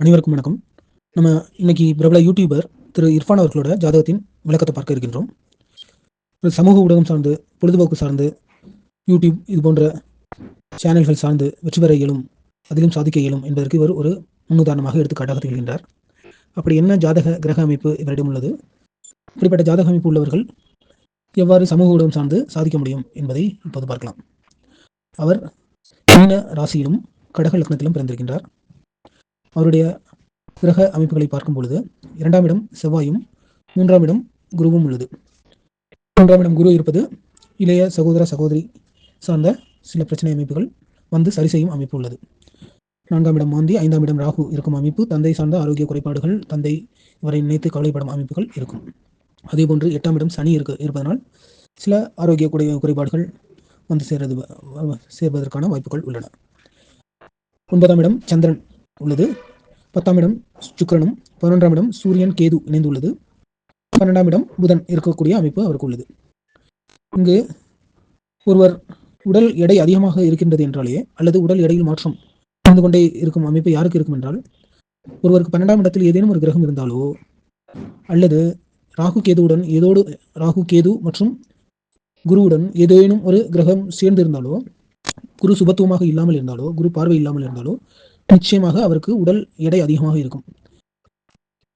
அனைவருக்கும் வணக்கம். நம்ம இன்னைக்கு பிரபல யூடியூபர் திரு இர்ஃபான் அவர்களோட ஜாதகத்தின் விளக்கத்தை பார்க்க இருக்கின்றோம். ஒரு சமூக ஊடகம் சார்ந்து பொழுதுபோக்கு சார்ந்து யூடியூப் இது போன்ற சேனல்கள் சார்ந்து வெற்றி பெற இயலும் அதிலும் சாதிக்க இயலும் என்பதற்கு இவர் ஒரு முன்னுதாரணமாக எடுத்துக்காட்டாக திகழ்கின்றார். அப்படி என்ன ஜாதக கிரக அமைப்பு இவரிடம் உள்ளது? இப்படிப்பட்ட ஜாதக அமைப்பு உள்ளவர்கள் எவ்வாறு சமூக ஊடகம் சார்ந்து சாதிக்க முடியும் என்பதை இப்போது பார்க்கலாம். அவர் மீன ராசியிலும் கடக லக்னத்திலும் பிறந்திருக்கின்றார். அவருடைய கிரக அமைப்புகளை பார்க்கும் பொழுது இரண்டாம் இடம் செவ்வாயும் மூன்றாம் இடம் குருவும் உள்ளது. மூன்றாம் இடம் குரு இருப்பது இளைய சகோதர சகோதரி சார்ந்த சில பிரச்சனை அமைப்புகள் வந்து சரி செய்யும் அமைப்பு உள்ளது. நான்காம் இடம் மாந்தி ஐந்தாம் இடம் ராகு இருக்கும் அமைப்பு தந்தை சார்ந்த ஆரோக்கிய குறைபாடுகள் தந்தை இவரை நினைத்து கவலைப்படும் அமைப்புகள் இருக்கும். அதேபோன்று எட்டாம் இடம் சனி இருக்கு இருப்பதனால் சில ஆரோக்கிய குறை குறைபாடுகள் வந்து சேர்றது சேர்வதற்கான வாய்ப்புகள் உள்ளன. ஒன்பதாம் இடம் சந்திரன். உள்ளது. பத்தாம் இடம் சுக்கிரனும் பதினொன்றாம் இடம் சூரியன் கேது இணைந்துள்ளது. பன்னெண்டாம் இடம் புதன் இருக்கக்கூடிய அமைப்பு அவருக்கு உள்ளது. இங்கு ஒருவர் உடல் எடை அதிகமாக இருக்கின்றது என்றாலே அல்லது உடல் எடையில் மாற்றம் இருந்து கொண்டே இருக்கும் அமைப்பு யாருக்கு இருக்கும் என்றால் ஒருவருக்கு பன்னெண்டாம் இடத்தில் ஏதேனும் ஒரு கிரகம் இருந்தாலோ அல்லது ராகு கேதுவுடன் ஏதோடு ராகு கேது மற்றும் குருவுடன் ஏதேனும் ஒரு கிரகம் சேர்ந்து இருந்தாலோ குரு சுபத்துவமாக இல்லாமல் இருந்தாலோ குரு பார்வை இல்லாமல் இருந்தாலோ நிச்சயமாக அவருக்கு உடல் எடை அதிகமாக இருக்கும்.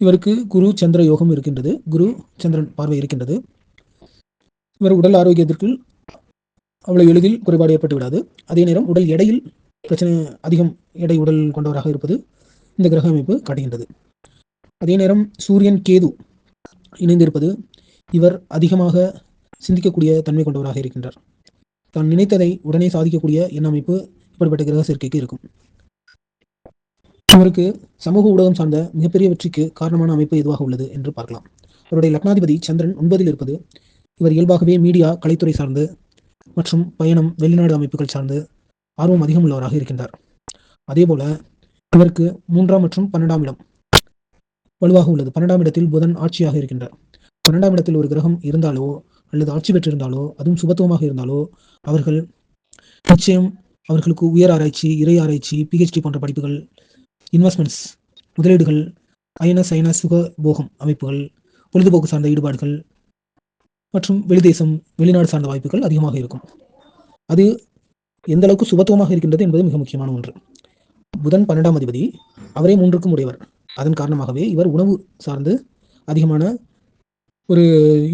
இவருக்கு குரு சந்திர யோகம் இருக்கின்றது. குரு சந்திரன் பார்வை இருக்கின்றது. இவர் உடல் ஆரோக்கியத்திற்கு அவ்வளவு எளிதில் குறைபாடு ஏற்பட்டு விடாது. அதே நேரம் உடல் எடையில் பிரச்சனை அதிகம் எடை உடல் கொண்டவராக இருப்பது இந்த கிரக அமைப்பு காட்டுகின்றது. அதே நேரம் சூரியன் கேது இணைந்திருப்பது இவர் அதிகமாக சிந்திக்கக்கூடிய தன்மை கொண்டவராக இருக்கின்றார். தான் நினைத்ததை உடனே சாதிக்கக்கூடிய எண்ண அமைப்பு இப்படிப்பட்ட கிரக சேர்க்கைக்கு இருக்கும். இவருக்கு சமூக ஊடகம் சார்ந்த மிகப்பெரிய வெற்றிக்கு காரணமான அமைப்பு எதுவாக உள்ளது என்று பார்க்கலாம். அவருடைய லக்னாதிபதி சந்திரன் ஒன்பதில் இருப்பது இவர் இயல்பாகவே மீடியா கலைத்துறை சார்ந்து மற்றும் பயணம் வெளிநாடு அமைப்புகள் சார்ந்து ஆர்வம் அதிகம் உள்ளவராக இருக்கின்றார். அதேபோல இவருக்கு மூன்றாம் மற்றும் பன்னெண்டாம் இடம் வலுவாக உள்ளது. பன்னெண்டாம் இடத்தில் புதன் ஆட்சியாக இருக்கின்றார். பன்னெண்டாம் இடத்தில் ஒரு கிரகம் இருந்தாலோ அல்லது ஆட்சி பெற்றிருந்தாலோ அதுவும் சுபத்துவமாக இருந்தாலோ அவர்கள் நிச்சயம் அவர்களுக்கு உயர் ஆராய்ச்சி இறை ஆராய்ச்சி பிஹெச்டி போன்ற படிப்புகள் இன்வெஸ்ட்மெண்ட்ஸ் முதலீடுகள் அயன சயன சுகபோகம் அமைப்புகள் பொழுதுபோக்கு சார்ந்த ஈடுபாடுகள் மற்றும் வெளிதேசம் வெளிநாடு சார்ந்த வாய்ப்புகள் அதிகமாக இருக்கும். அது எந்த அளவுக்கு சுபத்துவமாக இருக்கின்றது என்பது மிக முக்கியமான ஒன்று. புதன் பன்னெண்டாம் அதிபதி அவரே மூன்றுக்கும் உடையவர். அதன் காரணமாகவே இவர் உணவு சார்ந்து அதிகமான ஒரு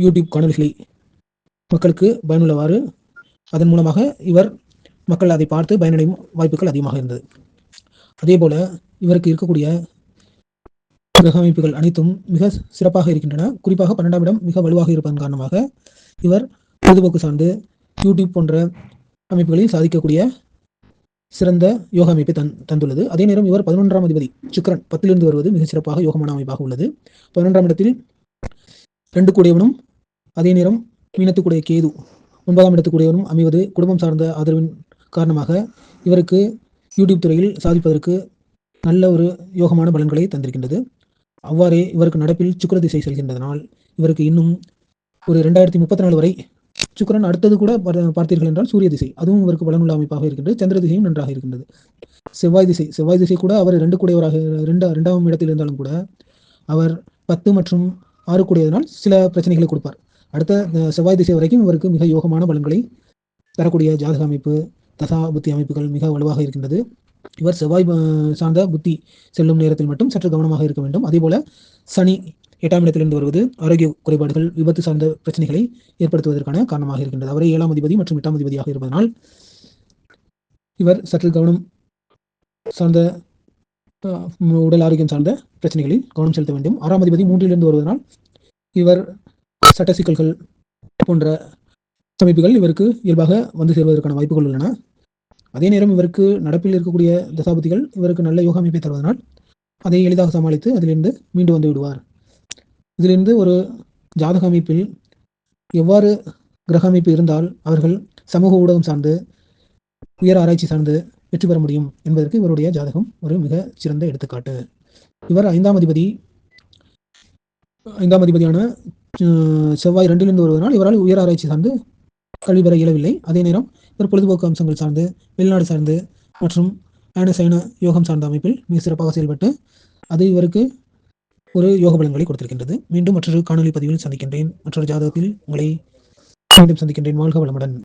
யூடியூப் காணொலிகளை மக்களுக்கு பயனுள்ளவாறு அதன் மூலமாக இவர் மக்கள் அதை பார்த்து பயனடையும் வாய்ப்புகள் அதிகமாக இருந்தது. அதே போல இவருக்கு இருக்கக்கூடிய கிரக அமைப்புகள் அனைத்தும் மிக சிறப்பாக இருக்கின்றன. குறிப்பாக பன்னெண்டாம் இடம் மிக வலுவாக இருப்பதன் காரணமாக இவர் பொழுதுபோக்கு சார்ந்து யூடியூப் போன்ற அமைப்புகளில் சாதிக்கக்கூடிய சிறந்த யோக அமைப்பை தன் தந்துள்ளது. அதே நேரம் இவர் பதினொன்றாம் அதிபதி சுக்கரன் பத்திலிருந்து வருவது மிக சிறப்பாக யோகமான அமைப்பாக உள்ளது. பதினொன்றாம் இடத்தில் ரெண்டு கூடியவனும் அதே நேரம் மீனத்துக்குடைய கேது ஒன்பதாம் இடத்துக்குடையவனும் அமைவது குடும்பம் சார்ந்த ஆதரவின் காரணமாக இவருக்கு யூடியூப் துறையில் சாதிப்பதற்கு நல்ல ஒரு யோகமான பலன்களை தந்திருக்கின்றது. அவ்வாறே இவருக்கு நடப்பில் சுக்கர திசை செல்கின்றதனால் இவருக்கு இன்னும் ஒரு ரெண்டாயிரத்தி முப்பத்தி நாலு வரை சுக்கரன் அடுத்தது கூட பார்த்தீர்கள் என்றால் சூரிய திசை. அதுவும் இவருக்கு பலனுள்ள அமைப்பாக இருக்கின்றது. சந்திர திசையும் நன்றாக இருக்கின்றது. செவ்வாய் திசை செவ்வாய் திசை கூட அவர் ரெண்டு கூடியவராக ரெண்டு ரெண்டாம் இடத்தில் இருந்தாலும் கூட அவர் பத்து மற்றும் ஆறு கூடியதனால் சில பிரச்சனைகளை கொடுப்பார். அடுத்த செவ்வாய் திசை வரைக்கும் இவருக்கு மிக யோகமான பலன்களை தரக்கூடிய ஜாதக அமைப்பு தசா புத்தி அமைப்புகள் மிக வலுவாக இருக்கின்றது. இவர் செவ்வாய் சார்ந்த புத்தி செல்லும் நேரத்தில் மட்டும் சற்று கவனமாக இருக்க வேண்டும். அதே போல சனி எட்டாம் இடத்திலிருந்து வருவது ஆரோக்கிய குறைபாடுகள் விபத்து சார்ந்த பிரச்சனைகளை ஏற்படுத்துவதற்கான காரணமாக இருக்கின்றது. அவரை ஏழாம் அதிபதி மற்றும் எட்டாம் அதிபதியாக இருப்பதனால் இவர் சற்று கவனம் சார்ந்த உடல் ஆரோக்கியம் சார்ந்த பிரச்சனைகளில் கவனம் செலுத்த வேண்டும். ஆறாம் அதிபதி மூன்றிலிருந்து வருவதனால் இவர் சட்ட சிக்கல்கள் போன்ற அமைப்புகள் இவருக்கு இயல்பாக வந்து சேர்வதற்கான வாய்ப்புகள் உள்ளன. அதே நேரம் இவருக்கு நடப்பில் இருக்கக்கூடிய தசாபதிகள் இவருக்கு நல்ல யோக அமைப்பை தருவதனால் அதை எளிதாக சமாளித்து அதிலிருந்து மீண்டு வந்து விடுவார். இதிலிருந்து ஒரு ஜாதக அமைப்பில் எவ்வாறு கிரக அமைப்பு இருந்தால் அவர்கள் சமூக ஊடகம் சார்ந்து உயர் ஆராய்ச்சி சார்ந்து வெற்றி பெற முடியும் என்பதற்கு இவருடைய ஜாதகம் ஒரு மிக சிறந்த எடுத்துக்காட்டு. இவர் ஐந்தாம் அதிபதி ஐந்தாம் அதிபதியான செவ்வாய் ரெண்டிலிருந்து வருவதனால் இவரால் உயர் ஆராய்ச்சி சார்ந்து கல்வி பெற இயலவில்லை. அதே நேரம் இவர் பொழுதுபோக்கு அம்சங்கள் சார்ந்து வெளிநாடு சார்ந்து மற்றும் ஆன சைன யோகம் சார்ந்த அமைப்பில் மிக சிறப்பாக செயல்பட்டு அது இவருக்கு ஒரு யோக பலன்களை கொடுத்திருக்கின்றது. மீண்டும் மற்றொரு காணொலி பதிவில் சந்திக்கின்றேன். மற்றொரு ஜாதகத்தில் உங்களை மீண்டும் சந்திக்கின்றேன். வாழ்க வளமுடன்.